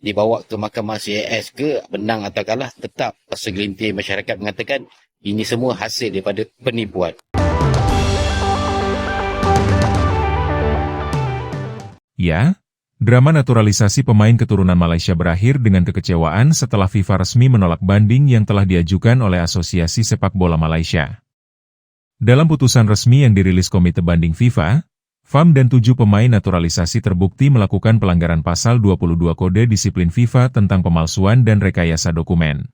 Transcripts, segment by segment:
dibawa ke mahkamah CAS ke menang atau kalah tetap segelintir masyarakat mengatakan ini semua hasil daripada penipuan. Ya, drama naturalisasi pemain keturunan Malaysia berakhir dengan kekecewaan setelah FIFA resmi menolak banding yang telah diajukan oleh Asosiasi Sepak Bola Malaysia. Dalam putusan resmi yang dirilis Komite Banding FIFA, FAM dan tujuh pemain naturalisasi terbukti melakukan pelanggaran pasal 22 Kode Disiplin FIFA tentang pemalsuan dan rekayasa dokumen.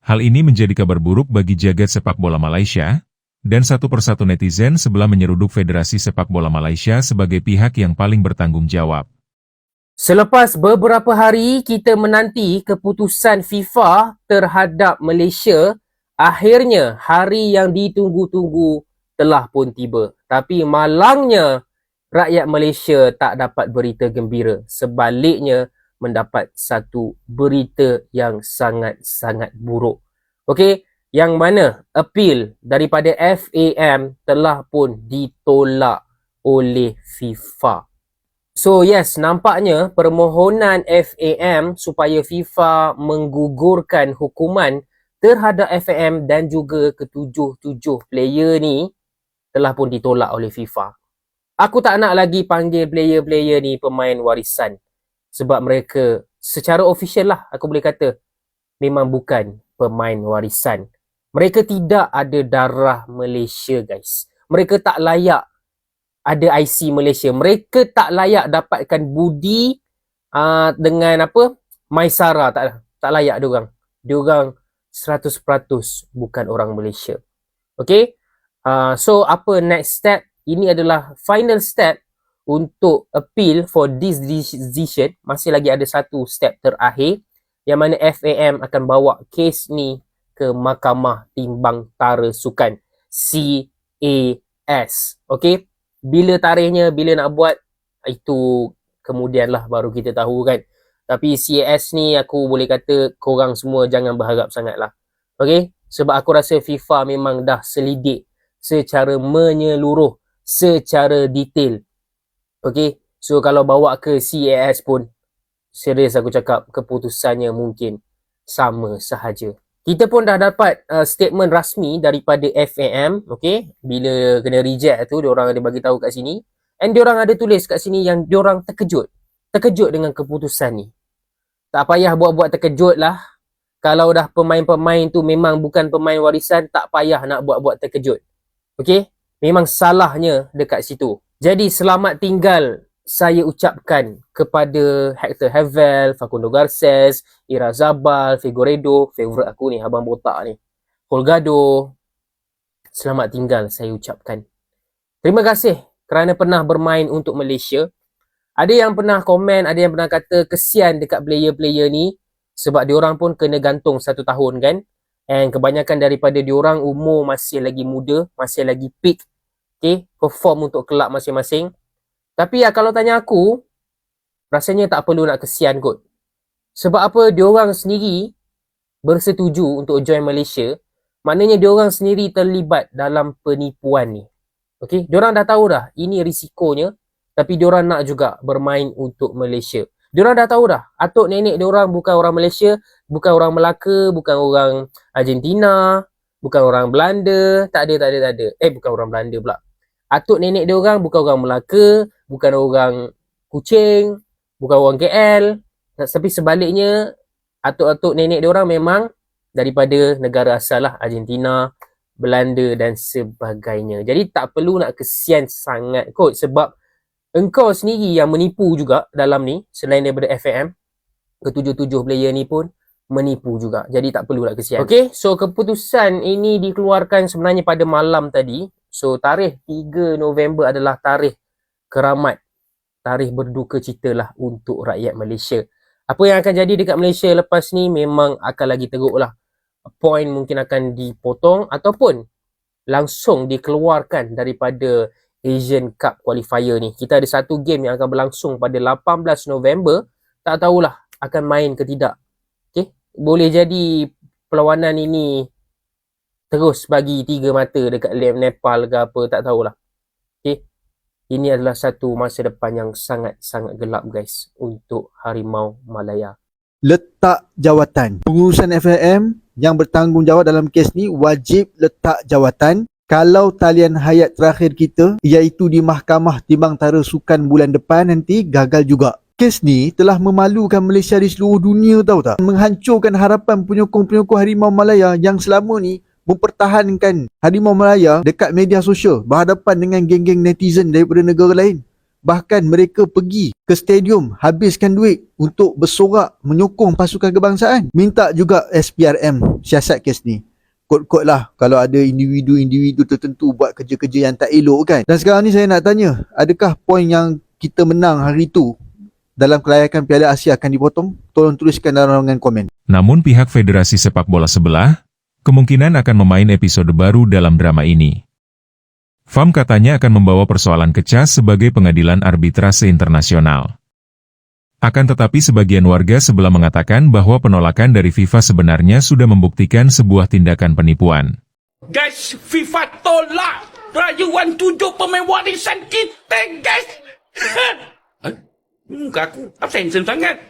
Hal ini menjadi kabar buruk bagi jagat sepak bola Malaysia, dan satu persatu netizen sebelah menyeruduk Federasi Sepak Bola Malaysia sebagai pihak yang paling bertanggung jawab. Selepas beberapa hari kita menanti keputusan FIFA terhadap Malaysia, akhirnya hari yang ditunggu-tunggu telah pun tiba. Tapi malangnya rakyat Malaysia tak dapat berita gembira. Sebaliknya mendapat satu berita yang sangat-sangat buruk. Okey, yang mana appeal daripada FAM telah pun ditolak oleh FIFA. So yes, nampaknya permohonan FAM supaya FIFA menggugurkan hukuman terhadap FAM dan juga ketujuh-tujuh player ni telah pun ditolak oleh FIFA. Aku tak nak lagi panggil player-player ni pemain warisan sebab mereka secara official lah aku boleh kata memang bukan pemain warisan. Mereka tidak ada darah Malaysia guys. Mereka tak layak ada IC Malaysia. Mereka tak layak dapatkan budi uh, dengan apa? Maisara tak tak layak dia orang. Dia orang 100% bukan orang Malaysia. Okay? Uh, so apa next step? Ini adalah final step untuk appeal for this decision. Masih lagi ada satu step terakhir yang mana FAM akan bawa kes ni ke Mahkamah Timbang Tara Sukan CAS. Okey, bila tarikhnya, bila nak buat itu kemudianlah baru kita tahu kan. Tapi CAS ni aku boleh kata korang semua jangan berharap sangatlah. Okey, sebab aku rasa FIFA memang dah selidik secara menyeluruh, secara detail. Okey, so kalau bawa ke CAS pun serius aku cakap keputusannya mungkin sama sahaja. Kita pun dah dapat uh, statement rasmi daripada FAM, okay? Bila kena reject tu, diorang ada bagi tahu kat sini. And diorang ada tulis kat sini yang diorang terkejut. Terkejut dengan keputusan ni. Tak payah buat-buat terkejut lah. Kalau dah pemain-pemain tu memang bukan pemain warisan, tak payah nak buat-buat terkejut. Okay? Memang salahnya dekat situ. Jadi selamat tinggal saya ucapkan kepada Hector Havel, Facundo Garces, Ira Zabal, Figueredo, favourite aku ni, Abang Botak ni. Holgado, selamat tinggal saya ucapkan. Terima kasih kerana pernah bermain untuk Malaysia. Ada yang pernah komen, ada yang pernah kata kesian dekat player-player ni sebab diorang pun kena gantung satu tahun kan. And kebanyakan daripada diorang umur masih lagi muda, masih lagi peak. Okay, perform untuk kelab masing-masing. Tapi ya kalau tanya aku, rasanya tak perlu nak kesian kot. Sebab apa diorang sendiri bersetuju untuk join Malaysia, maknanya diorang sendiri terlibat dalam penipuan ni. Okay, diorang dah tahu dah ini risikonya, tapi diorang nak juga bermain untuk Malaysia. Diorang dah tahu dah, atuk nenek diorang bukan orang Malaysia, bukan orang Melaka, bukan orang Argentina, bukan orang Belanda, tak ada, tak ada, tak ada. Eh, bukan orang Belanda pula. Atuk nenek diorang bukan orang Melaka, bukan orang Kuching, bukan orang KL, tapi sebaliknya atuk-atuk nenek dia orang memang daripada negara asal lah Argentina, Belanda dan sebagainya. Jadi tak perlu nak kesian sangat kot sebab engkau sendiri yang menipu juga dalam ni selain daripada FAM ketujuh-tujuh player ni pun menipu juga. Jadi tak perlu nak kesian. Okay, so keputusan ini dikeluarkan sebenarnya pada malam tadi. So tarikh 3 November adalah tarikh keramat tarikh berduka cita lah untuk rakyat Malaysia. Apa yang akan jadi dekat Malaysia lepas ni memang akan lagi teruk lah. Point mungkin akan dipotong ataupun langsung dikeluarkan daripada Asian Cup Qualifier ni. Kita ada satu game yang akan berlangsung pada 18 November. Tak tahulah akan main ke tidak. Okay? Boleh jadi perlawanan ini terus bagi tiga mata dekat Nepal ke apa tak tahulah. ini adalah satu masa depan yang sangat-sangat gelap guys untuk Harimau Malaya. letak jawatan. Pengurusan FIM yang bertanggungjawab dalam kes ni wajib letak jawatan kalau talian hayat terakhir kita iaitu di Mahkamah Timbang Tara Sukan bulan depan nanti gagal juga. Kes ni telah memalukan Malaysia di seluruh dunia tahu tak? Menghancurkan harapan penyokong-penyokong Harimau Malaya yang selama ni mempertahankan Harimau Malaya dekat media sosial berhadapan dengan geng-geng netizen daripada negara lain. Bahkan mereka pergi ke stadium habiskan duit untuk bersorak menyokong pasukan kebangsaan. Minta juga SPRM siasat kes ni. Kot-kot lah kalau ada individu-individu tertentu buat kerja-kerja yang tak elok kan. Dan sekarang ni saya nak tanya, adakah poin yang kita menang hari tu dalam kelayakan Piala Asia akan dipotong? Tolong tuliskan dalam ruangan komen. Namun pihak Federasi Sepak Bola sebelah, kemungkinan akan memain episode baru dalam drama ini. FAM katanya akan membawa persoalan ke CAS sebagai pengadilan arbitrase internasional. Akan tetapi sebagian warga sebelah mengatakan bahwa penolakan dari FIFA sebenarnya sudah membuktikan sebuah tindakan penipuan. Guys, FIFA tolak rayuan tujuh pemain warisan kita, guys. Muka aku absensi sangat.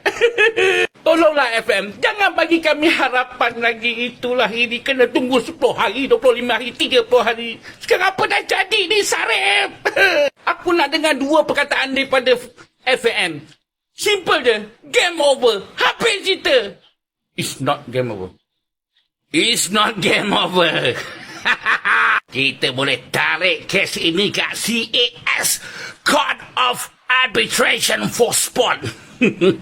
Tolonglah FM, jangan bagi kami harapan lagi itulah ini kena tunggu 10 hari, 25 hari, 30 hari. Sekarang apa dah jadi ni Sarip? aku nak dengar dua perkataan daripada FM. Simple je, game over, habis cerita. It's not game over. It's not game over. Kita boleh tarik kes ini kat CAS, Court of Arbitration for Sport.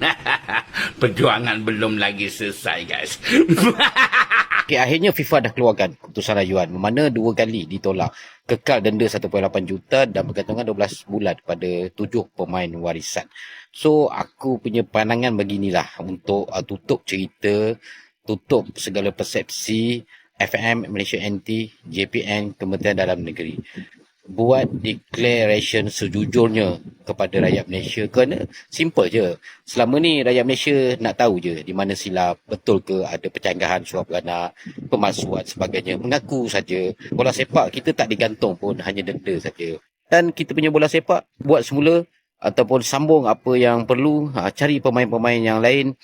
Perjuangan belum lagi selesai, guys. Okay, akhirnya FIFA dah keluarkan keputusan rayuan mana dua kali ditolak. Kekal denda 1.8 juta dan bergantungan 12 bulan pada tujuh pemain warisan. So, aku punya pandangan beginilah untuk uh, tutup cerita, tutup segala persepsi FM, Malaysia NT, JPN, Kementerian Dalam Negeri. Buat declaration sejujurnya kepada rakyat Malaysia kerana simple je. Selama ni rakyat Malaysia nak tahu je di mana silap, betul ke ada pencanggahan suap beranak, pemalsuan sebagainya. Mengaku saja. Bola sepak kita tak digantung pun hanya denda saja. Dan kita punya bola sepak buat semula ataupun sambung apa yang perlu, ha, cari pemain-pemain yang lain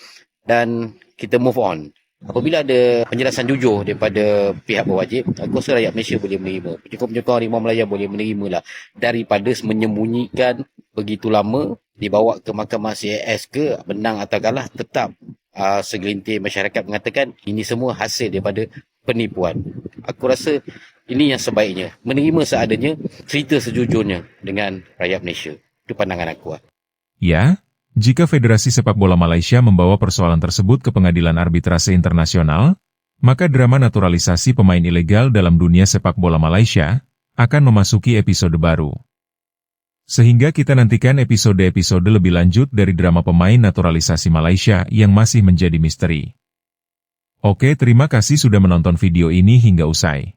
dan kita move on. Apabila ada penjelasan jujur daripada pihak berwajib, aku rasa rakyat Malaysia boleh menerima. Penyokong-penyokong Harimau Melaya boleh menerima lah. Daripada menyembunyikan begitu lama, dibawa ke mahkamah CAS ke, menang atau kalah, tetap uh, segelintir masyarakat mengatakan ini semua hasil daripada penipuan. Aku rasa ini yang sebaiknya. Menerima seadanya, cerita sejujurnya dengan rakyat Malaysia. Itu pandangan aku. lah. Ya, jika Federasi Sepak Bola Malaysia membawa persoalan tersebut ke pengadilan arbitrase internasional, maka drama naturalisasi pemain ilegal dalam dunia sepak bola Malaysia akan memasuki episode baru. Sehingga kita nantikan episode-episode lebih lanjut dari drama pemain naturalisasi Malaysia yang masih menjadi misteri. Oke, terima kasih sudah menonton video ini hingga usai.